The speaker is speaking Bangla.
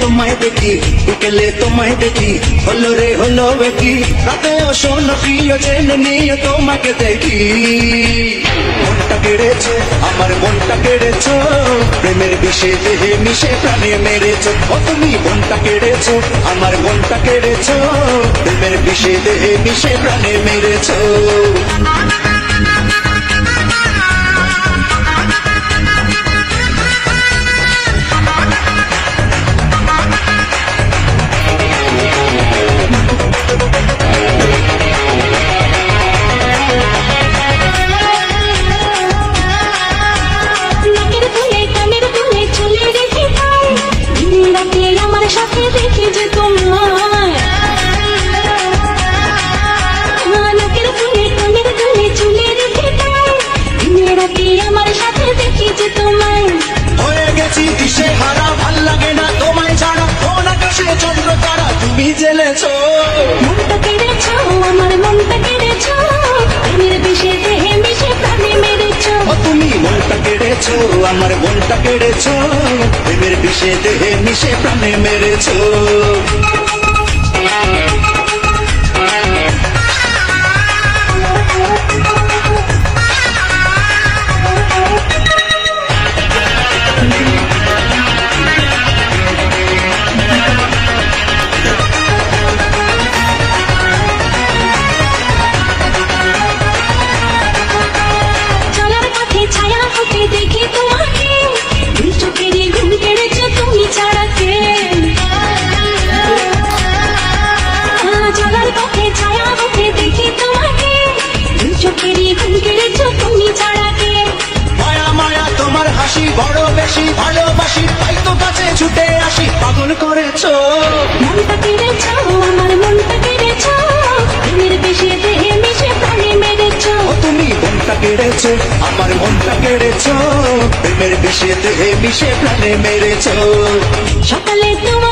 তোমায় দেখি, বিকেলে তোমায় দেখি, হলো রে, হলো কি রাতে শোনো প্রিয় জেনে নিয়ে তোমাকে দেখি। মনটা কেড়েছে, আমার মনটা কেড়েছো। প্রেমের বিষে দেহে মিশে প্রাণে মেরেছো। ও তুমি মনটা কেড়েছো, আমার মনটা কেড়েছো। প্রেমের বিষে দেহে মিশে প্রাণে মেরেছো। কেড়েছো আমার মনটা কেড়েছো প্রেমের বিষে দেহে মিশে প্রাণে মেরেছো। বড় বেশি ভালোবাসি তাই তো কাছে ছুটে আসি। পাগল করেছ। মনটা কেড়েছ আমার মনটা কেড়েছ। প্রেমের বেশি দেহে মিশে প্রাণে মেরেছো। তুমি মনটা কেড়েছো আমার মনটা কেড়েছো। প্রেমের বিষে দেহে মিশে প্রাণে মেরেছ। সকালে দেখি